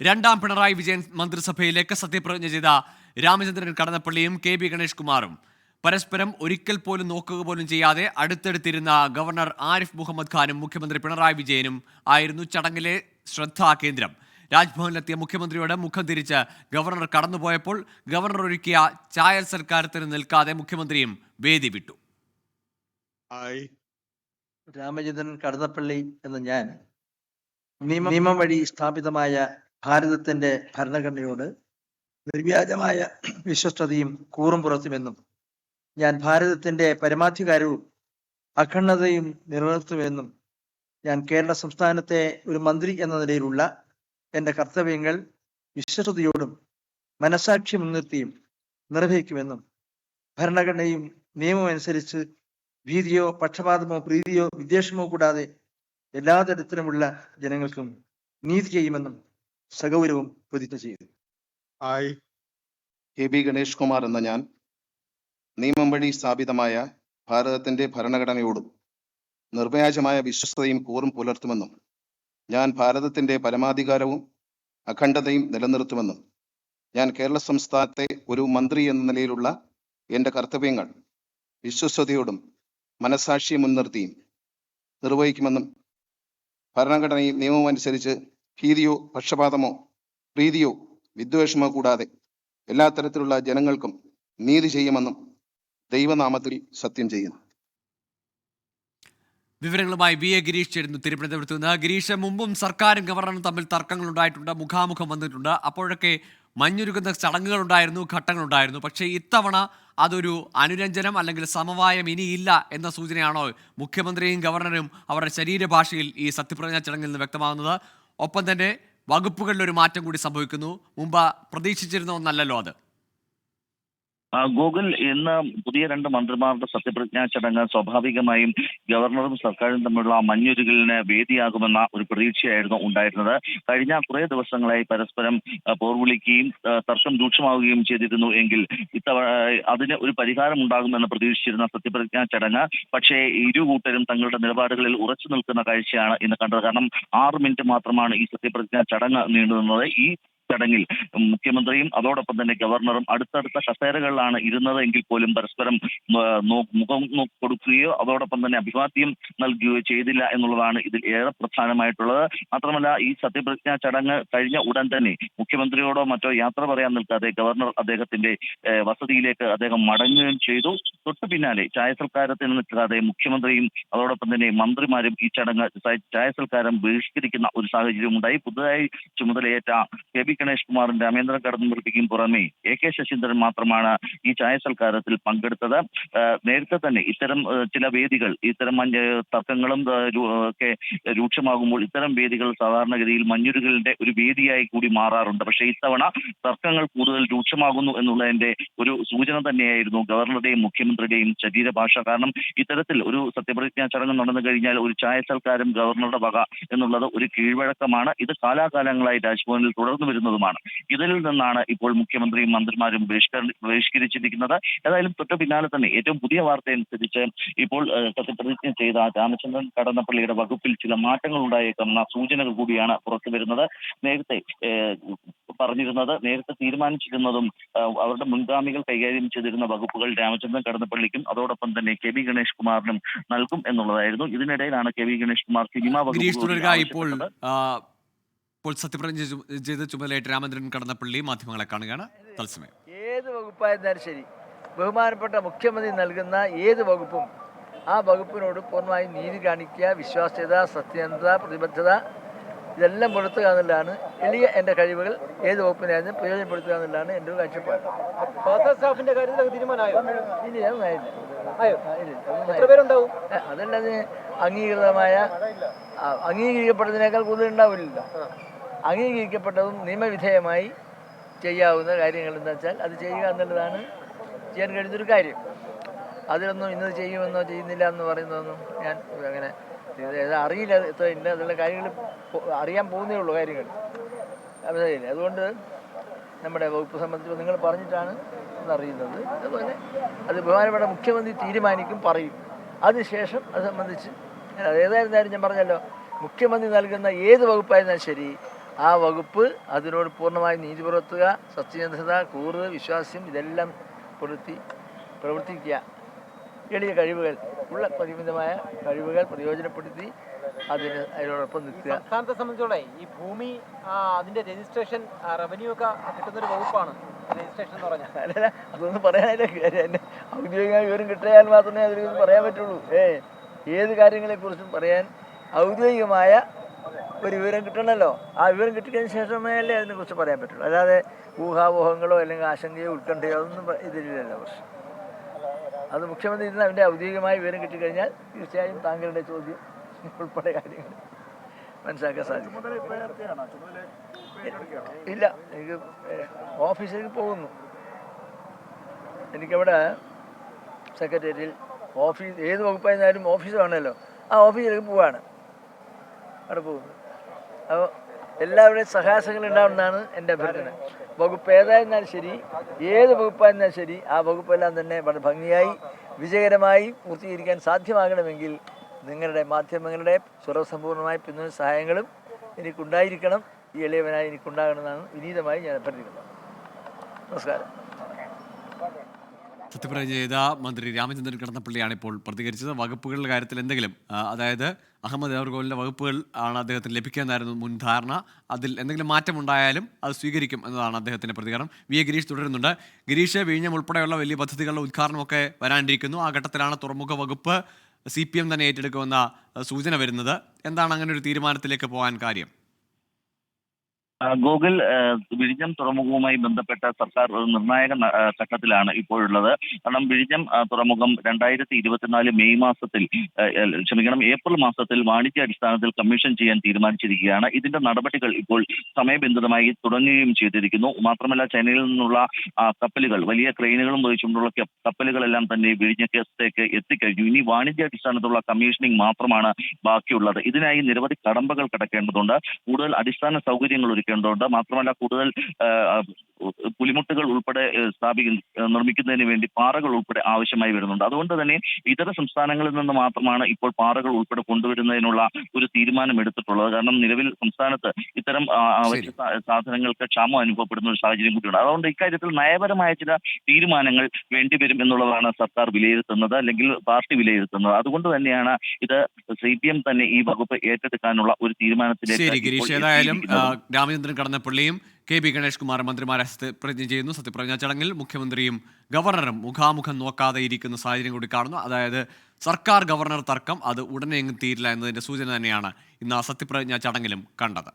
രണ്ടാം പിണറായി വിജയൻ മന്ത്രിസഭയിലേക്ക് സത്യപ്രതിജ്ഞ ചെയ്ത രാമചന്ദ്രൻ കടന്നപ്പള്ളിയും കെ ബി ഗണേഷ് കുമാറും പരസ്പരം ഒരിക്കൽ പോലും നോക്കുക പോലും ചെയ്യാതെ അടുത്തെടുത്തിരുന്ന ഗവർണർ ആരിഫ് മുഹമ്മദ് ഖാനും മുഖ്യമന്ത്രി പിണറായി വിജയനും ആയിരുന്നു ചടങ്ങിലെ ശ്രദ്ധാ കേന്ദ്രം. രാജ്ഭവനിലെത്തിയ മുഖ്യമന്ത്രിയോട് മുഖം തിരിച്ച് ഗവർണർ കടന്നുപോയപ്പോൾ ഗവർണർ ഒരുക്കിയ ചായൽ സൽക്കാരത്തിന് നിൽക്കാതെ മുഖ്യമന്ത്രിയും വേദി വിട്ടു. രാമചന്ദ്രൻ കടന്നപ്പള്ളി എന്ന ഞാൻ നിയമം വഴി സ്ഥാപിതമായ ഭാരതത്തിന്റെ ഭരണഘടനയോട് നിർവ്യാജമായ വിശ്വസ്തയും കൂറും പുറത്തുമെന്നും ഞാൻ ഭാരതത്തിന്റെ പരമാധികാരവും അഖണ്ഡതയും നിലനിർത്തുമെന്നും ഞാൻ കേരള സംസ്ഥാനത്തെ ഒരു മന്ത്രി എന്ന നിലയിലുള്ള എന്റെ കർത്തവ്യങ്ങൾ വിശ്വസ്തയോടും മനസാക്ഷി മുൻനിർത്തിയും നിർവഹിക്കുമെന്നും ഭരണഘടനയും നിയമവും അനുസരിച്ച് ഭീതിയോ പക്ഷപാതമോ പ്രീതിയോ വിദ്വേഷമോ കൂടാതെ എല്ലാ തരത്തിലുമുള്ള ജനങ്ങൾക്കും നീതി ചെയ്യുമെന്നും സഗൗരവം പ്രതിജ്ഞ ചെയ്തു I K B Ganesh Kumar എന്ന ഞാൻ നിയമം വഴി സ്ഥാപിതമായ ഭാരതത്തിന്റെ ഭരണഘടനയോടും നിർവ്യാജമായ വിശ്വസ്തയും കൂറും പുലർത്തുമെന്നും ഞാൻ ഭാരതത്തിന്റെ പരമാധികാരവും അഖണ്ഡതയും നിലനിർത്തുമെന്നും ഞാൻ കേരള സംസ്ഥാനത്തെ ഒരു മന്ത്രി എന്ന നിലയിലുള്ള എന്റെ കർത്തവ്യങ്ങൾ വിശ്വസ്തയോടും മനസാക്ഷിയെ മുൻനിർത്തിയും നിർവഹിക്കുമെന്നും ഭരണഘടനയും നിയമവും അനുസരിച്ച് ഭീതിയോ പക്ഷപാതമോ പ്രീതിയോ വിദ്വേഷമോ കൂടാതെ എല്ലാ തരത്തിലുള്ള ജനങ്ങൾക്കും നീതി ചെയ്യുമെന്നും ദൈവനാമത്തിൽ സത്യം ചെയ്യുന്നു. വിവരങ്ങളുമായി വി എ ഗിരീഷ് ചേരുന്നു തിരുവനന്തപുരത്ത് നിന്ന്. ഗിരീഷ് മുമ്പും സർക്കാരും ഗവർണറും തമ്മിൽ തർക്കങ്ങൾ ഉണ്ടായിട്ടുണ്ട് മുഖാമുഖം വന്നിട്ടുണ്ട്. അപ്പോഴൊക്കെ മഞ്ഞുരുക്കുന്ന ഘട്ടങ്ങൾ ഉണ്ടായിരുന്നു പക്ഷേ ഇത്തവണ അതൊരു അനുരഞ്ജനം അല്ലെങ്കിൽ സമവായം ഇനിയില്ല എന്ന സൂചനയാണോ മുഖ്യമന്ത്രിയും ഗവർണറും അവരുടെ ശരീരഭാഷയിൽ ഈ സത്യപ്രതിജ്ഞാ ചടങ്ങിൽ നിന്ന് വ്യക്തമാകുന്നത്? ഒപ്പം തന്നെ വകുപ്പുകളിൽ ഒരു മാറ്റം കൂടി സംഭവിക്കുന്നു. മുമ്പ് പ്രതീക്ഷിച്ചിരുന്ന ഒന്നല്ലല്ലോ അത്. ഗൂഗിൾ ഇന്ന് പുതിയ രണ്ട് മന്ത്രിമാരുടെ സത്യപ്രതിജ്ഞാ ചടങ്ങ് സ്വാഭാവികമായും ഗവർണറും സർക്കാരും തമ്മിലുള്ള മഞ്ഞുരുകലിന് വേദിയാകുമെന്ന ഒരു പ്രതീക്ഷയായിരുന്നു ഉണ്ടായിരുന്നത്. കഴിഞ്ഞ കുറേ ദിവസങ്ങളായി പരസ്പരം പോർവിളിക്കുകയും തർക്കം രൂക്ഷമാവുകയും ചെയ്തിരുന്നു എങ്കിൽ ഇത്തവണ അതിന് ഒരു പരിഹാരം ഉണ്ടാകുമെന്ന് പ്രതീക്ഷിച്ചിരുന്ന സത്യപ്രതിജ്ഞാ ചടങ്ങ് പക്ഷേ ഇരു കൂട്ടരും തങ്ങളുടെ നിലപാടുകളിൽ ഉറച്ചു നിൽക്കുന്ന കാഴ്ചയാണ് ഇന്ന് കണ്ടത്. കാരണം ആറ് മിനിറ്റ് മാത്രമാണ് ഈ സത്യപ്രതിജ്ഞാ ചടങ്ങ് നീണ്ടുനിന്നത്. ഈ ചടങ്ങിൽ മുഖ്യമന്ത്രിയും അതോടൊപ്പം തന്നെ ഗവർണറും അടുത്തടുത്ത കസേരകളിലാണ് ഇരുന്നത് എങ്കിൽ പോലും പരസ്പരം മുഖം കൊടുക്കുകയോ അതോടൊപ്പം തന്നെ അഭിവാദ്യം നൽകുകയോ ചെയ്തില്ല എന്നുള്ളതാണ് ഇതിൽ ഏറെ പ്രധാനമായിട്ടുള്ളത്. മാത്രമല്ല ഈ സത്യപ്രതിജ്ഞാ ചടങ്ങ് കഴിഞ്ഞ ഉടൻ തന്നെ മുഖ്യമന്ത്രിയോടോ മറ്റോ യാത്ര പറയാൻ നിൽക്കാതെ ഗവർണർ അദ്ദേഹത്തിന്റെ വസതിയിലേക്ക് അദ്ദേഹം മടങ്ങുകയും ചെയ്തു. തൊട്ടു പിന്നാലെ ചായ സൽക്കാരത്തിന് നിൽക്കാതെ മുഖ്യമന്ത്രിയും അതോടൊപ്പം തന്നെ മന്ത്രിമാരും ഈ ചടങ്ങ് ചായ സൽക്കാരം ബഹിഷ്കരിക്കുന്ന ഒരു സാഹചര്യം ഉണ്ടായി പുതുതായി ചുമതലയേറ്റ കെ ബി ഗണേഷ് കുമാറും രാമേന്ദ്രൻ കടന്നപ്പള്ളിക്കും പുറമെ എ കെ ശശീന്ദ്രൻ മാത്രമാണ് ഈ ചായ സൽക്കാരത്തിൽ പങ്കെടുത്തത് നേരത്തെ തന്നെ ഇത്തരം ചില വേദികൾ ഇത്തരം തർക്കങ്ങളും ഒക്കെ രൂക്ഷമാകുമ്പോൾ ഇത്തരം വേദികൾ സാധാരണഗതിയിൽ മഞ്ഞുരുകളുടെ ഒരു വേദിയായി കൂടി മാറാറുണ്ട്. പക്ഷേ ഇത്തവണ തർക്കങ്ങൾ കൂടുതൽ രൂക്ഷമാകുന്നു എന്നുള്ളതിന്റെ ഒരു സൂചന തന്നെയായിരുന്നു ഗവർണറുടെയും മുഖ്യമന്ത്രിയുടെയും ശരീരഭാഷ. കാരണം ഇത്തരത്തിൽ ഒരു സത്യപ്രതിജ്ഞാ ചടങ്ങ് നടന്നു കഴിഞ്ഞാൽ ഒരു ചായ സൽക്കാരം ഗവർണറുടെ വക എന്നുള്ളത് ഒരു കീഴ്വഴക്കമാണ്. ഇത് കാലാകാലങ്ങളായി രാജ്ഭവനിൽ തുടർന്നു വരുന്നതുമാണ് ഇതിൽ നിന്നാണ് ഇപ്പോൾ മുഖ്യമന്ത്രിയും മന്ത്രിമാരും ബഹിഷ്കര- ബഹിഷ്കരിച്ചിരിക്കുന്നത്. ഏതായാലും തൊട്ട് പിന്നാലെ തന്നെ ഏറ്റവും പുതിയ വാർത്ത അനുസരിച്ച് ഇപ്പോൾ സത്യപ്രതിജ്ഞ ചെയ്ത രാമചന്ദ്രൻ കടന്നപ്പള്ളിയുടെ വകുപ്പിൽ ചില മാറ്റങ്ങൾ ഉണ്ടായേക്കുന്ന സൂചനകൾ കൂടിയാണ് പുറത്തു വരുന്നത്. നേരത്തെ പറഞ്ഞിരുന്നത് നേരത്തെ തീരുമാനിച്ചിരുന്നതും അവരുടെ മുൻഗാമികൾ കൈകാര്യം ചെയ്തിരുന്ന വകുപ്പുകൾ രാമചന്ദ്രൻ കടന്നപ്പള്ളിക്കും അതോടൊപ്പം തന്നെ കെ വി ഗണേഷ് കുമാറിനും നൽകും എന്നുള്ളതായിരുന്നു. ഇതിനിടയിലാണ് K V Ganesh Kumar cinema വകുപ്പ് ഇപ്പോൾ ഇപ്പോൾ സത്യപ്രതിജ്ഞ ചെയ്ത ചുമതലയായിട്ട് രാമചന്ദ്രൻ കടന്നപ്പള്ളി മാധ്യമങ്ങളെ കാണുകയാണ്. തത്സമയം. ഏത് വകുപ്പായിരുന്നാലും ശരി. ബഹുമാനപ്പെട്ട മുഖ്യമന്ത്രി നൽകുന്ന ഏത് വകുപ്പും ആ വകുപ്പിനോട് പൂർണമായും നീതി കാണിക്കുക വിശ്വാസ്യത സത്യസന്ധത പ്രതിബദ്ധത ഇതെല്ലാം പുലർത്തുക എന്നുള്ളതാണ് എളിയ എന്റെ കഴിവുകൾ. ഏത് വകുപ്പിനായിരുന്നു പ്രയോജനപ്പെടുത്തുക എന്നുള്ളതാണ് എന്റെ ഒരു കാഴ്ചപ്പാട്. തീരുമാനമായോ? അതല്ലാതെ അംഗീകൃതമായ അംഗീകരിക്കപ്പെട്ടതിനേക്കാൾ കൂടുതൽ ഉണ്ടാവില്ലല്ലോ. അംഗീകരിക്കപ്പെട്ടതും നിയമവിധേയമായി ചെയ്യാവുന്ന കാര്യങ്ങൾ എന്താ വെച്ചാൽ അത് ചെയ്യുക എന്നുള്ളതാണ് ചെയ്യാൻ കഴിയുന്നൊരു കാര്യം. അതിലൊന്നും ഇന്നത് ചെയ്യുമെന്നോ ചെയ്യുന്നില്ല എന്ന് പറയുന്നതൊന്നും ഞാൻ അങ്ങനെ അറിയില്ല ഇത് ഇത്ര ഇന്ന എന്നുള്ള കാര്യങ്ങൾ അറിയാൻ പോകുന്നേ ഉള്ളൂ കാര്യങ്ങൾ. മനസ്സിലായില്ലേ? അതുകൊണ്ട് നമ്മുടെ വകുപ്പ് സംബന്ധിച്ച് നിങ്ങൾ പറഞ്ഞിട്ടാണ് എന്നറിയുന്നത് അതുപോലെ അത് ബഹുമാനപ്പെട്ട മുഖ്യമന്ത്രി തീരുമാനിക്കും പറയും. അതിനുശേഷം അത് സംബന്ധിച്ച് ഞാൻ ഏതായിരുന്നാലും ഞാൻ പറഞ്ഞല്ലോ മുഖ്യമന്ത്രി നൽകുന്ന ഏത് വകുപ്പായിരുന്നാലും ശരി ആ വകുപ്പ് അതിനോട് പൂർണമായി നീതി പുലർത്തുക സത്യസന്ധത കൂറ് വിശ്വാസ്യം ഇതെല്ലാം പുലർത്തി പ്രവർത്തിക്കുക. എളിയ കഴിവുകൾ ഉള്ള പരിമിതമായ കഴിവുകൾ പ്രയോജനപ്പെടുത്തി അതിന് അതിനോടൊപ്പം നിൽക്കുക. സംസ്ഥാനത്തെ സംബന്ധിച്ചോളെ ഈ ഭൂമി അതിന്റെ രജിസ്ട്രേഷൻ റവന്യൂ ഒക്കെ കിട്ടുന്ന ഒരു വകുപ്പാണ് രജിസ്ട്രേഷൻ എന്ന് പറഞ്ഞാൽ. അല്ല അതൊന്നും പറയാനില്ല കാര്യം എന്നെ ഔദ്യോഗികമായ വിവരം കിട്ടിയാൽ മാത്രമേ അതിനെക്കുറിച്ച് പറയാൻ പറ്റുള്ളൂ. ഏ ഏത് കാര്യങ്ങളെക്കുറിച്ചും പറയാൻ ഔദ്യോഗികമായ ഒരു വിവരം കിട്ടണമല്ലോ ആ വിവരം കിട്ടിയതിന് ശേഷമേ അല്ലേ അതിനെക്കുറിച്ച് പറയാൻ പറ്റുള്ളൂ. അല്ലാതെ ഊഹാവൂഹങ്ങളോ അല്ലെങ്കിൽ ആശങ്കയോ ഉത്കണ്ഠയോ അതൊന്നും ഇതിലില്ലല്ലോ പ്രശ്നം. അത് മുഖ്യമന്ത്രി ഇന്ന് അവന്റെ ഔദ്യോഗികമായ വിവരം കിട്ടിക്കഴിഞ്ഞാൽ തീർച്ചയായും താങ്കളുടെ ചോദ്യം ഉൾപ്പെടെ കാര്യങ്ങൾ മനസ്സിലാക്കാൻ സാധിക്കും. ഇല്ല എനിക്ക് ഓഫീസിലേക്ക് പോകുന്നു. എനിക്കവിടെ സെക്രട്ടേറിയറ്റിൽ ഓഫീസ് ഏത് വകുപ്പായിരുന്നാലും ഓഫീസ് വേണമല്ലോ. ആ ഓഫീസിലേക്ക് പോവാണ്. അവിടെ പോകുന്നു. അപ്പോൾ എല്ലാവരുടെയും സഹാസങ്ങൾ ഉണ്ടാവുന്നതാണ് എന്റെ അഭ്യർത്ഥന. വകുപ്പ് ഏതായിരുന്നാലും ശരി ഏത് വകുപ്പായിരുന്നാലും ശരി ആ വകുപ്പെല്ലാം തന്നെ വളരെ ഭംഗിയായി വിജയകരമായി പൂർത്തീകരിക്കാൻ സാധ്യമാകണമെങ്കിൽ നിങ്ങളുടെ മാധ്യമങ്ങളുടെ സ്വരസമ്പൂർണമായ പിന്തുണ സഹായങ്ങളും എനിക്കുണ്ടായിരിക്കണം. ഈ എളിയവനായി എനിക്കുണ്ടാകണമെന്നാണ് വിനീതമായി ഞാൻ അഭ്യർത്ഥിക്കുന്നത് നമസ്കാരം. സത്യപ്രതിജ്ഞ ചെയ്ത മന്ത്രി രാമചന്ദ്രൻ കടന്നപ്പള്ളിയാണ് ഇപ്പോൾ പ്രതികരിച്ചത്. വകുപ്പുകളുടെ കാര്യത്തിൽ എന്തെങ്കിലും അതായത് അഹമ്മദ് ദേവർകോവിലിന്റെ വകുപ്പുകൾ ആണ് അദ്ദേഹത്തിന് ലഭിക്കുന്നതായിരുന്നു മുൻ ധാരണ. അതിൽ എന്തെങ്കിലും മാറ്റമുണ്ടായാലും അത് സ്വീകരിക്കും എന്നതാണ് അദ്ദേഹത്തിന്റെ പ്രതികരണം. വി. എ. ഗിരീഷ് തുടരുന്നുണ്ട്. ഗിരീഷ് വിഴിഞ്ഞം ഉൾപ്പെടെയുള്ള വലിയ പദ്ധതികളുടെ ഉദ്ഘാടനമൊക്കെ വരാനിരിക്കുന്നു. ആ ഘട്ടത്തിലാണ് തുറമുഖ വകുപ്പ് സി പി എം തന്നെ ഏറ്റെടുക്കുമെന്ന സൂചന വരുന്നത്. എന്താണ് അങ്ങനെ ഒരു തീരുമാനത്തിലേക്ക് പോകാൻ കാര്യം? ഗൂഗിൾ വിഴിഞ്ഞം തുറമുഖവുമായി ബന്ധപ്പെട്ട സർക്കാർ ഒരു നിർണായക ഘട്ടത്തിലാണ് ഇപ്പോഴുള്ളത്. കാരണം വിഴിഞ്ഞം തുറമുഖം രണ്ടായിരത്തി ഇരുപത്തിനാല് മെയ് മാസത്തിൽ ക്ഷമിക്കണം ഏപ്രിൽ മാസത്തിൽ വാണിജ്യ അടിസ്ഥാനത്തിൽ കമ്മീഷൻ ചെയ്യാൻ തീരുമാനിച്ചിരിക്കുകയാണ്. ഇതിന്റെ നടപടികൾ ഇപ്പോൾ സമയബന്ധിതമായി തുടങ്ങുകയും ചെയ്തിരിക്കുന്നു. മാത്രമല്ല ചൈനയിൽ നിന്നുള്ള കപ്പലുകൾ വലിയ ക്രെയിനുകളും ഉപയോഗിച്ചുകൊണ്ടുള്ള കപ്പലുകളെല്ലാം തന്നെ വിഴിഞ്ഞത്തേക്ക് എത്തിക്കഴിഞ്ഞു. ഇനി വാണിജ്യ വാണിജ്യാടിസ്ഥാനത്തുള്ള കമ്മീഷനിങ് മാത്രമാണ് ബാക്കിയുള്ളത്. ഇതിനായി നിരവധി കടമ്പകൾ കിടക്കേണ്ടതുണ്ട്. കൂടുതൽ അടിസ്ഥാന സൗകര്യങ്ങൾ ഒരുക്കേണ്ടതുണ്ട് മാത്രമല്ല കൂടുതൽ പുലിമുട്ടുകൾ ഉൾപ്പെടെ സ്ഥാപിക്കുന്ന നിർമ്മിക്കുന്നതിന് വേണ്ടി പാറകൾ ഉൾപ്പെടെ ആവശ്യമായി വരുന്നുണ്ട്. അതുകൊണ്ട് തന്നെ ഇതര സംസ്ഥാനങ്ങളിൽ നിന്ന് മാത്രമാണ് ഇപ്പോൾ പാറകൾ ഉൾപ്പെടെ കൊണ്ടുവരുന്നതിനുള്ള ഒരു തീരുമാനം എടുത്തിട്ടുള്ളത്. കാരണം നിലവിൽ സംസ്ഥാനത്ത് ഇത്തരം അവശ്യ സാധനങ്ങൾക്ക് ക്ഷാമം അനുഭവപ്പെടുന്ന ഒരു സാഹചര്യം കൂടിയുണ്ട്. അതുകൊണ്ട് ഇക്കാര്യത്തിൽ നയപരമായ ചില തീരുമാനങ്ങൾ വേണ്ടിവരും എന്നുള്ളതാണ് സർക്കാർ വിലയിരുത്തുന്നത് അല്ലെങ്കിൽ പാർട്ടി വിലയിരുത്തുന്നത്. അതുകൊണ്ട് തന്നെയാണ് ഇത് സി പി എം തന്നെ ഈ വകുപ്പ് ഏറ്റെടുക്കാനുള്ള ഒരു തീരുമാനത്തിലേക്ക് ശരി ഗിരീഷ്. ഏതായാലും. രാമചന്ദ്രൻ കടന്നപ്പള്ളിയും കെ ബി ഗണേഷ് കുമാർ മന്ത്രിമാരെ സത്യപ്രതിജ്ഞ ചെയ്യുന്നു. സത്യപ്രതിജ്ഞാ ചടങ്ങിൽ മുഖ്യമന്ത്രിയും ഗവർണറും മുഖാമുഖം നോക്കാതെ ഇരിക്കുന്ന സാഹചര്യം കൂടി കാണുന്നു. അതായത് സർക്കാർ ഗവർണർ തർക്കം അത് ഉടനെ എങ്ങും തീരില്ല എന്നതിന്റെ സൂചന തന്നെയാണ് ഇന്ന് ആ സത്യപ്രതിജ്ഞാ ചടങ്ങിലും കണ്ടത്.